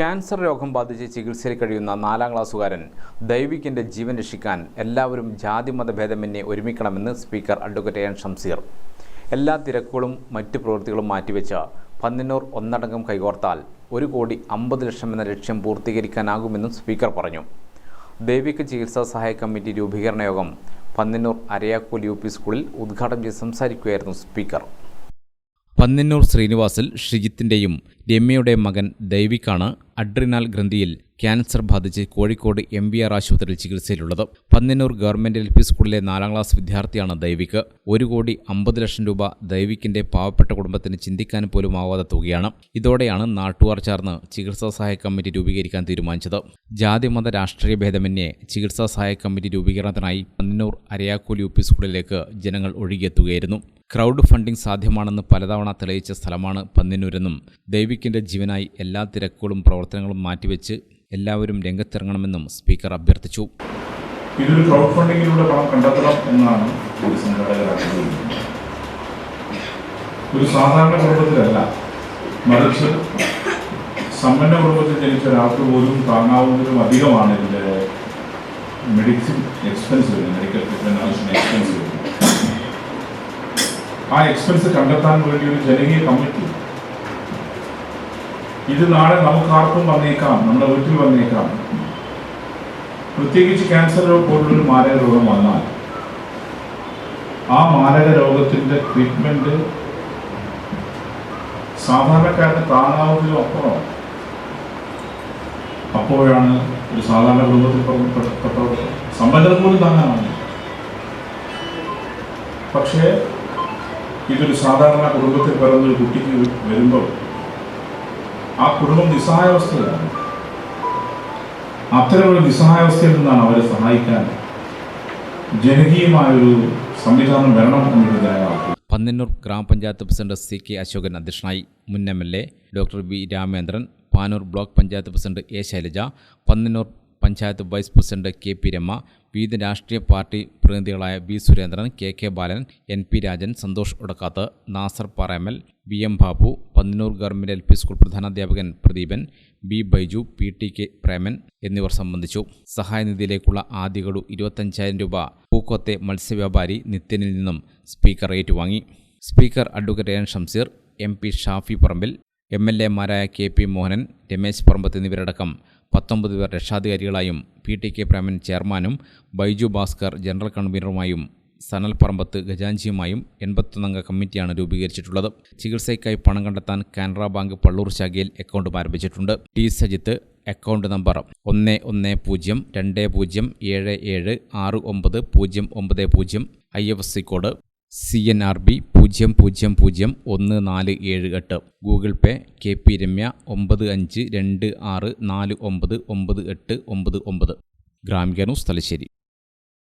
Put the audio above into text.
Cancer രോഗം ബാധിച്ച് ചികിത്സയിൽ കഴിയുന്ന നാലാം ക്ലാസ്സുകാരൻ ദൈവികിന്റെ ജീവൻ രക്ഷിക്കാൻ എല്ലാവരും ജാതിമത ഭേദമന്യേ ഒരുമിക്കണമെന്ന് സ്പീക്കർ അഡ്വക്കേറ്റ് എൻ ഷംസീർ. എല്ലാ തിരക്കുകളും മറ്റു പ്രവൃത്തികളും മാറ്റിവെച്ച് പന്നിന്നൂർ ഒന്നടങ്കം കൈകോർത്താൽ ഒരു കോടി അമ്പത് ലക്ഷം എന്ന ലക്ഷ്യം പൂർത്തീകരിക്കാനാകുമെന്നും സ്പീക്കർ പറഞ്ഞു. ദൈവിക ചികിത്സാ സഹായ കമ്മിറ്റി രൂപീകരണ യോഗം പന്നിന്നൂർ അരയാക്കോൽ യു പി സ്കൂളിൽ ഉദ്ഘാടനം ചെയ്ത് സംസാരിക്കുകയായിരുന്നു സ്പീക്കർ. പന്നിന്നൂർ ശ്രീനിവാസിൽ ഷിജിത്തിന്റെയും രമ്യയുടെ മകൻ ദൈവിക്കാണ് അഡ്രിനാൽ ഗ്രന്ഥിയിൽ ക്യാൻസർ ബാധിച്ച് കോഴിക്കോട് എം വി ആർ ആശുപത്രിയിൽ ചികിത്സയിലുള്ളത്. പന്നന്നൂർ ഗവൺമെന്റ് എൽ പി സ്കൂളിലെ നാലാം ക്ലാസ് വിദ്യാർത്ഥിയാണ് ദൈവിക്ക് ഒരു കോടി അമ്പത് ലക്ഷം രൂപ ദൈവിക്കിന്റെ പാവപ്പെട്ട കുടുംബത്തിന് ചിന്തിക്കാൻ പോലും ആവാത്ത തുകയാണ്. ഇതോടെയാണ് നാട്ടുകാർ ചേർന്ന് ചികിത്സാ സഹായ കമ്മിറ്റി രൂപീകരിക്കാൻ തീരുമാനിച്ചത്. ജാതിമത രാഷ്ട്രീയ ഭേദമന്യേ ചികിത്സാ സഹായ കമ്മിറ്റി രൂപീകരണത്തിനായി പന്നന്നൂർ അരയാക്കോൽ യു പി സ്കൂളിലേക്ക് ജനങ്ങൾ ഒഴുകിയെത്തുകയായിരുന്നു. ക്രൗഡ് ഫണ്ടിംഗ് സാധ്യമാണെന്ന് പലതവണ തെളിയിച്ച സ്ഥലമാണ് പന്നിനൂരെന്നും ദൈവിക്കിന്റെ ജീവനായി എല്ലാ തിരക്കുകളും പ്രവർത്തനങ്ങളും മാറ്റിവെച്ച് എല്ലാവരും രംഗത്തിറങ്ങണമെന്നും സ്പീക്കർ അഭ്യർത്ഥിച്ചു. ഇതൊരു ക്രൗഡ് ഫണ്ടിങ്ങിലൂടെ പണം കണ്ടെത്തണം എന്നാണ് ഒരു സംഘാടകർ ആഗ്രഹിക്കുന്നത് ഒരു സാധാരണ കുടുംബത്തിലല്ല മറിച്ച് സമ്പന്ന കുടുംബത്തിൽ ജനിച്ച ഒരാൾക്ക് പോലും താങ്ങാവുന്നതിലും അധികമാണ് ഇതിന്റെ മെഡിസിൻ എക്സ്പെൻസ് മെഡിക്കൽ ട്രീറ്റ്മെന്റ് ആവശ്യത്തിന് എക്സ്പെൻസ് വരുന്നത് ആ എക്സ്പെൻസ് കണ്ടെത്താൻ വേണ്ടി ഒരു ജനകീയ കമ്മിറ്റി ഇത് നാളെ നമുക്ക് ആർക്കും വന്നേക്കാം നമ്മുടെ വീട്ടിൽ വന്നേക്കാം. പ്രത്യേകിച്ച് ക്യാൻസർ പോലുള്ളൊരു മാരക രോഗം വന്നാൽ ആ മാരക രോഗത്തിന്റെ ട്രീറ്റ്മെന്റ് സാധാരണക്കാരന് താങ്ങാവുന്നതിലും അപ്പുറം അപ്പോഴാണ് ഒരു സാധാരണ കുടുംബത്തിൽ പെട്ടവർക്ക് സമ്പന്നർ പോലും താങ്ങാനാണ് പക്ഷേ ഇതൊരു സാധാരണ കുടുംബത്തിൽ പിറന്നൊരു കുട്ടിക്ക് വരുമ്പോൾ ആ കുടുംബം നിസ്സഹായാവസ്ഥയിലാണ്. അത്തരമൊരു നിസ്സഹായാവസ്ഥയിൽ നിന്നാണ് അവരെ സഹായിക്കാൻ ജനകീയമായൊരു സംവിധാനം വരണം എന്നൊരു പന്നിന്നൂർ ഗ്രാമപഞ്ചായത്ത് പ്രസിഡന്റ് സി കെ അശോകൻ അധ്യക്ഷനായി മുൻ M L A doctor B Ramendran Panoor block panchayat president A Shailaja Panninnur panchayat vice president K P Rama വിവിധ രാഷ്ട്രീയ party പ്രതിനിധികളായ B Surendran K K Balan N P Rajan Santhosh Udakkath Nasar Parayamal V M Babu Pannur government L P school പ്രധാനാധ്യാപകൻ Pradeepan B Baiju P T K Preman എന്നിവർ സംബന്ധിച്ചു. സഹായനിധിയിലേക്കുള്ള ആദ്യ ഇരുപത്തഞ്ചായിരം രൂപ പൂക്കോത്തെ മത്സ്യവ്യാപാരി നിത്യനിൽ നിന്നും speaker ഏറ്റുവാങ്ങി. Speaker advocate N Shamseer M P Shafi Parambil M L എമാരായ K P Mohanan Ramesh Parambath എന്നിവരടക്കം പത്തൊമ്പത് പേർ രക്ഷാധികാരികളായും പി ടി കെ പ്രേമൻ ചെയർമാനും ബൈജു ഭാസ്കർ ജനറൽ കൺവീനറുമായും സനൽ പറമ്പത്ത് ഖജാൻജിയുമായും എൺപത്തൊന്നംഗ കമ്മിറ്റിയാണ് രൂപീകരിച്ചിട്ടുള്ളത്. ചികിത്സയ്ക്കായി പണം കണ്ടെത്താൻ കാനറ ബാങ്ക് പള്ളൂർ ശാഖയിൽ അക്കൗണ്ടും ആരംഭിച്ചിട്ടുണ്ട്. ടി സജിത്ത് അക്കൗണ്ട് നമ്പർ ഒന്ന് ഒന്ന് പൂജ്യം രണ്ട് പൂജ്യം ഏഴ് ഏഴ് ആറ് ഒമ്പത് പൂജ്യം ഒമ്പത് പൂജ്യം I F S C code. C N R B പൂജ്യം പൂജ്യം പൂജ്യം ഒന്ന് നാല് ഏഴ് എട്ട്. Google Pay K P Ramya ഒമ്പത് അഞ്ച് രണ്ട് ആറ് നാല് ഒമ്പത് ഒമ്പത് എട്ട് ഒമ്പത് ഒമ്പത്. ഗ്രാമിക തലശ്ശേരി.